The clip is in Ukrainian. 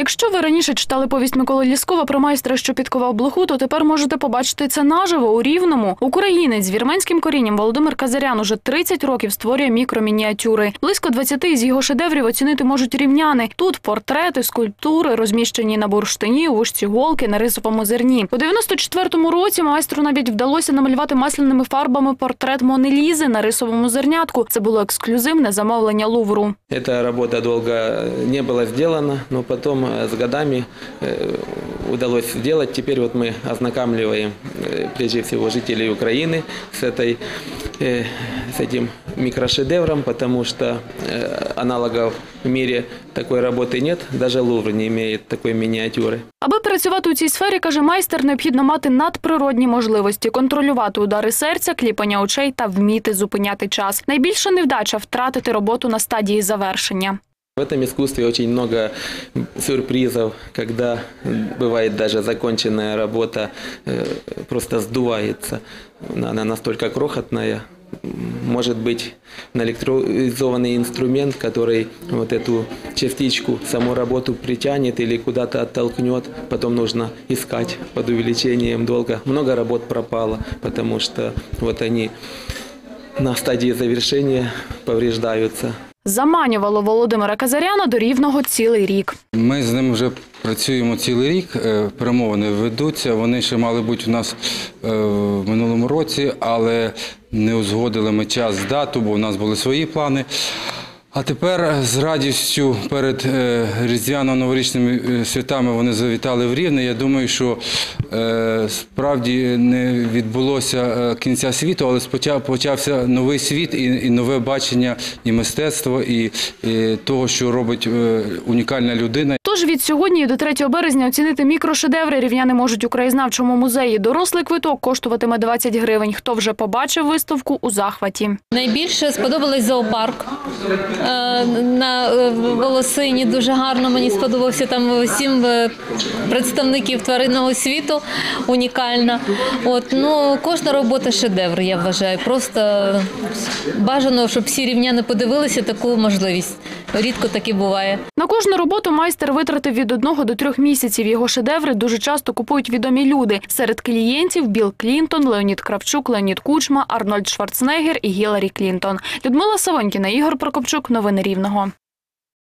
Якщо ви раніше читали повість Миколи Ліскова про майстра, що підковав блоху, то тепер можете побачити це наживо у Рівному. Українець з вірменським корінням Володимир Казарян уже 30 років створює мікромініатюри. Близько 20 із його шедеврів оцінити можуть рівняни. Тут портрети, скульптури, розміщені на бурштині, у вушці голки, на рисовому зерні. У 94-му році майстру навіть вдалося намалювати масляними фарбами портрет Мони Лізи на рисовому зернятку. Це було ексклюзивне замовлення Лувру. Эта работа долго не была сделана, но потом э, с годами э, удалось сделать. Теперь вот мы ознакомливаем э, прежде всего жителей Украины с, этой, э, с этим микрошедевром, потому что э, аналогов в мире такой работы нет, даже Лувр не имеет такой миниатюры. Аби працювати у цій сфері, каже майстер, необхідно мати надприродні можливості контролювати удари серця, кліпання очей та вміти зупиняти час. Найбільша невдача втратити роботу на стадії завершення. В этом искусстве очень много сюрпризов, когда бывает даже законченная работа э, просто сдувается. Она настолько крохотная. Может быть наэлектризованный инструмент, который вот эту частичку, саму работу притянет или куда-то оттолкнет. Потом нужно искать под увеличением долга. Много работ пропало, потому что вот они на стадии завершения повреждаются. Заманювало Володимира Казаряна до рівного цілий рік. Ми з ним вже працюємо цілий рік. е, Перемовини ведуться. Вони ще мали бути у нас е, в минулому році, але не узгодили ми час дату, бо у нас були свої плани. А тепер з радістю перед е, різдвяно-новорічними е, святами вони завітали в Рівне. Я думаю, що е, справді не відбулося е, кінця світу, але почався новий світ і, нове бачення і мистецтво, і, того, що робить е, унікальна людина. Тож від сьогодні до 3 березня оцінити мікрошедеври рівняни можуть у краєзнавчому музеї. Дорослий квиток коштуватиме 20 гривень. Хто вже побачив виставку у захваті. Найбільше сподобалось зоопарк е, на е, Волосині. Дуже гарно мені сподобався там сім е, представників тваринного світу. Унікальна. От ну кожна робота шедевр, я вважаю. Просто бажано, щоб всі рівняни подивилися таку можливість. Рідко таке буває. На кожну роботу майстер витратив від одного до трьох місяців. Його шедеври дуже часто купують відомі люди. Серед клієнтів Білл Клінтон, Леонід Кравчук, Леонід Кучма, Арнольд Шварценеггер і Гіларі Клінтон. Людмила Савонькіна, Ігор Прокопчук. Новини Рівного.